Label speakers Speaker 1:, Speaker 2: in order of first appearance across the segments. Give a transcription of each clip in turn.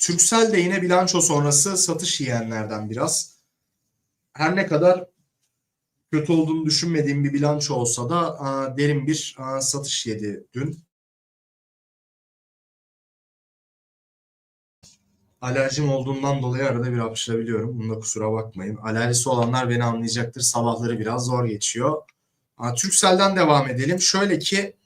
Speaker 1: Türksel de yine bilanço sonrası satış yiyenlerden biraz. Her ne kadar kötü olduğunu düşünmediğim bir bilanço olsa da derin bir satış yedi dün. Alerjim olduğundan dolayı arada bir hapşırabiliyorum. Bunda kusura bakmayın. Alerjisi olanlar beni anlayacaktır. Sabahları biraz zor geçiyor. Aa, Turkcell'den devam edelim. Şöyle ki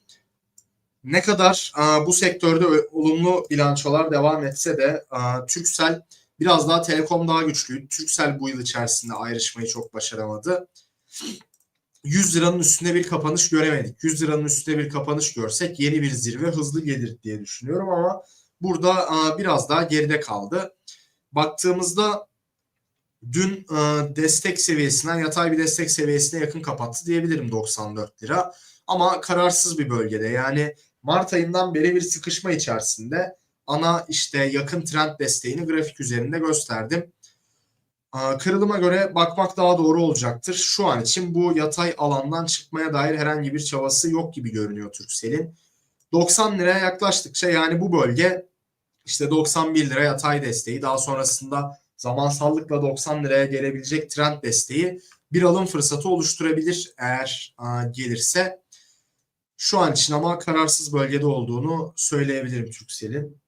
Speaker 1: ne kadar bu sektörde olumlu bilançolar devam etse de aa, Turkcell biraz daha Telekom daha güçlüydü. Turkcell bu yıl içerisinde ayrışmayı çok başaramadı. 100 liranın üstünde bir kapanış göremedik. 100 liranın üstünde bir kapanış görsek yeni bir zirve hızlı gelir diye düşünüyorum ama burada biraz daha geride kaldı. Baktığımızda dün destek seviyesinden yatay bir destek seviyesine yakın kapattı diyebilirim 94 lira. Ama kararsız bir bölgede yani Mart ayından beri bir sıkışma içerisinde ana işte yakın trend desteğini grafik üzerinde gösterdim. Kırılıma göre bakmak daha doğru olacaktır. Şu an için bu yatay alandan çıkmaya dair herhangi bir çabası yok gibi görünüyor Turkcell'in. 90 liraya yaklaştıkça yani bu bölge işte 91 lira yatay desteği daha sonrasında zamansallıkla 90 liraya gelebilecek trend desteği bir alım fırsatı oluşturabilir eğer gelirse. Şu an için ama kararsız bölgede olduğunu söyleyebilirim Turkcell'in.